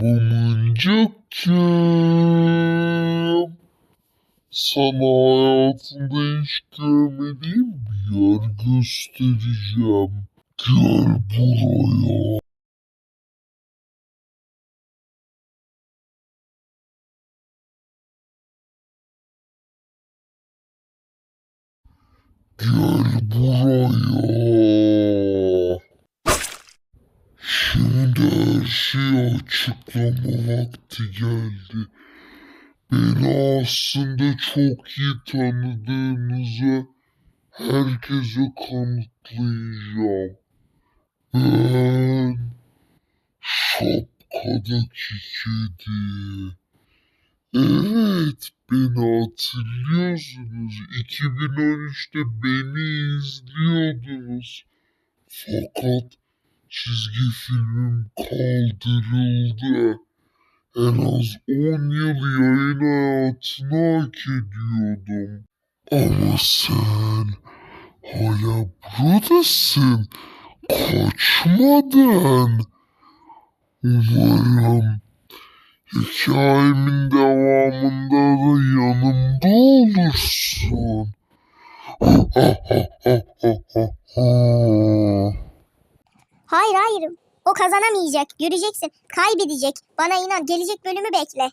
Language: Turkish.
Mıncıkçım. Sana hayatında hiç görmediğim bir yer göstereceğim. Gel buraya. Gel buraya. Şimdi her şeyi açıklama vakti geldi. Beni aslında çok iyi tanıdığınızı herkese kanıtlayacağım. Ben şapkadaki kedi. Evet, beni hatırlıyorsunuz. 2013'te beni izliyordunuz. Fakat çizgi filmim kaldırıldı. En az 10 yıl yayın hayatını hak ediyordum. Ama sen hala buradasın. Kaçmadın. Umarım hikayemin devamında da yanımda olursun. Hayır hayır. O kazanamayacak. Göreceksin. Kaybedecek. Bana inan. Gelecek bölümü bekle.